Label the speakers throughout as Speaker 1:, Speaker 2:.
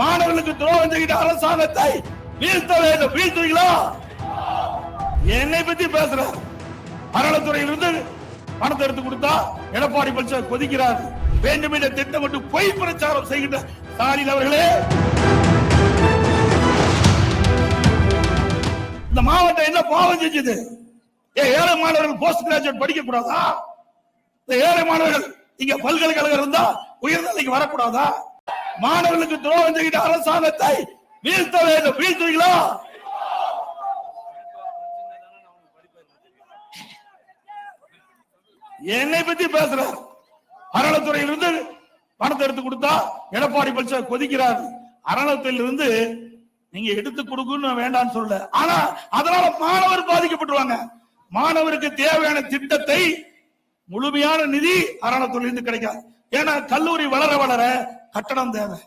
Speaker 1: மாணவர்களுக்கு துரோகம் செய்கிற அரசாங்கத்தை வீழ்த்த வேண்டும். வீழ்த்துவீங்களா என்னை பத்தி பேசுற அறநிலைத்துறையிலிருந்து பணத்தை எடுத்து கொடுத்தா எடப்பாடி பழனிசாமி கொதிக்கிறார். வேண்டும் என்ற திட்டமிட்டு பொய் பிரச்சாரம் செய்கின்ற ஸ்டாலின் அவர்களே. இந்த மாவட்டம் என்ன பாவம் செஞ்சது? ஏழை மாணவர்கள் போஸ்ட் கிராஜுவேட் படிக்க கூடாதா இந்த ஏழை மாணவர்கள் இங்க பல்கலைக்கழகம் இருந்தா உயர்நிலைக்கு வரக்கூடாதா? மாணவர்களுக்கு துரோகம் செய்கிற அரசாங்கத்தை வீழ்த்த வேண்டும். வீழ்த்துவீங்களா என்னை பத்தி பேசுற அறநிலைத்துறையிலிருந்து பணத்தை எடுத்து கொடுத்தா எடப்பாடி பழனிசாமி கொதிக்கிறார். அறநிலையத்திலிருந்து நீங்க எடுத்து கொடுக்கணும் வேண்டாம்னு சொல்லல. ஆனா அதனால மாணவர் பாதிக்கப்பட்டுருவாங்க. மாணவருக்கு தேவையான திட்டத்தை முழுமையான நிதி அறநிலையத்துறையிலிருந்து கிடைக்காது. ஏன்னா கல்லூரி வளர வளர கட்டணம் தேவை.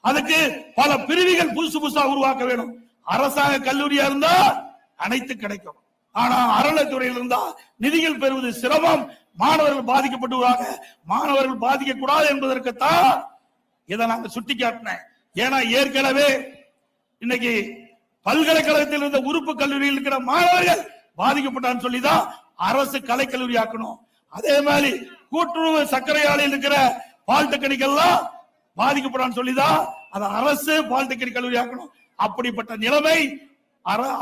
Speaker 1: அதுக்கு பல பிரிவுகள் புதுசு புதுசா உருவாக்க வேணும். அரசாங்க கல்லூரியா இருந்தா அனைத்து கிடைக்கும். ஆனா அறநிலைத்துறையில் இருந்தா நிதிகள் பெறுவது சிரமம். மாணவர்கள் பாதிக்கப்பட்டுவாங்க. மாணவர்கள் பாதிக்க கூடாது என்பதற்குத்தான் இதை நாங்க சுட்டி காட்டினேன். ஏன்னா ஏற்கனவே இன்னைக்கு பல்கலைக்கழகத்தில் இருந்த உறுப்பு கல்லூரியில் இருக்கிற மாணவர்கள் பாதிக்கப்பட்டான்னு சொல்லிதான் அரசு கலைக்கல்லூரி ஆக்கணும். அதே மாதிரி கூட்டுறவு சர்க்கரை ஆலையில் இருக்கிற பாலிடெக்னிக் எல்லாம் பாதிக்கப்படான்னு சொல்லிதான் அதை அரசு பாலிடெக்னிக் கல்லூரி ஆக்கணும். அப்படிப்பட்ட நிலைமை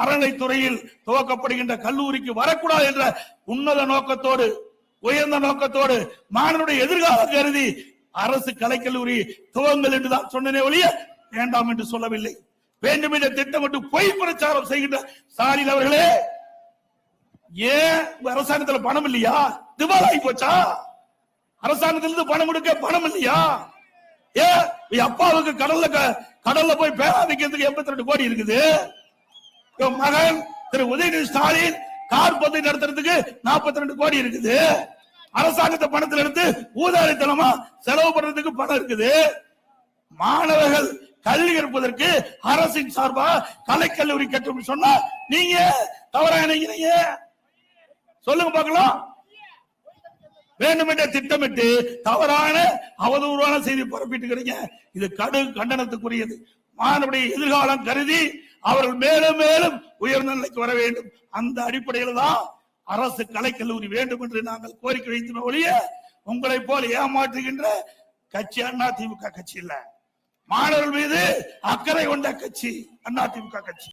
Speaker 1: அறநிலைத்துறையில் துவக்கப்படுகின்ற கல்லூரிக்கு வரக்கூடாது என்ற உன்னத நோக்கத்தோடு உயர்ந்த நோக்கத்தோடு மாணவனுடைய எதிர்காலம் கருதி அரசு கலைக்கல்லூரி துவங்கள் என்றுதான் சொன்னனே ஒழிய வேண்டாம் என்று சொல்லவில்லை. வேண்டும் என்ற திட்டமிட்டு பொய் பிரச்சாரம் செய்கின்ற ஸ்டாலின் அவர்களே ஏன் அரசாங்கத்தில் பணம் இல்லையா? திவாலாகி போச்சா? அரசாங்கத்திலிருந்து பணம் கொடுக்க பணம் இல்லையா? ஏ என் அப்பாவுக்கு கடல்ல க- கடல்ல போய் பேரா வைக்கிறதுக்கு எண்பத்தி ரெண்டு கோடி இருக்குது. மகன் திரு உதயநிதி ஸ்டாலின் கார் பந்தை நடத்துறதுக்கு 42 ரெண்டு கோடி இருக்குது. அரசாங்கத்தை பணத்துல எடுத்து ஊதாரித்தனமா செலவு பண்றதுக்கு பணம் இருக்குது. மாணவர்கள் கல்வி கற்பதற்கு அரசின் சார்பா கலைக்கல்லூரி கட்டும் சொன்னா நீங்க தவறா நினைக்கிறீங்க. சொல்லுங்க பாக்கலாம் வேண்டுமென்றே திட்டமிட்டு தவறான அவதூறான செய்தி பரப்பிட்டு இருக்கிறீங்க இது கடு கண்டனத்துக்குரியது. மாணவருடைய எதிர்காலம் கருதி அவர்கள் மேலும் மேலும் உயர்ந்த நிலைக்கு வர வேண்டும். அந்த அடிப்படையில் தான் அரசு கலைக்கல்லூரி வேண்டும் என்று நாங்கள் கோரிக்கை வைத்தோம் ஒழிய உங்களை போல் ஏமாற்றுகின்ற கட்சி அண்ணா திமுக கட்சி இல்ல. மாணவர்கள் மீது அக்கறை கொண்ட கட்சி அண்ணா திமுக கட்சி.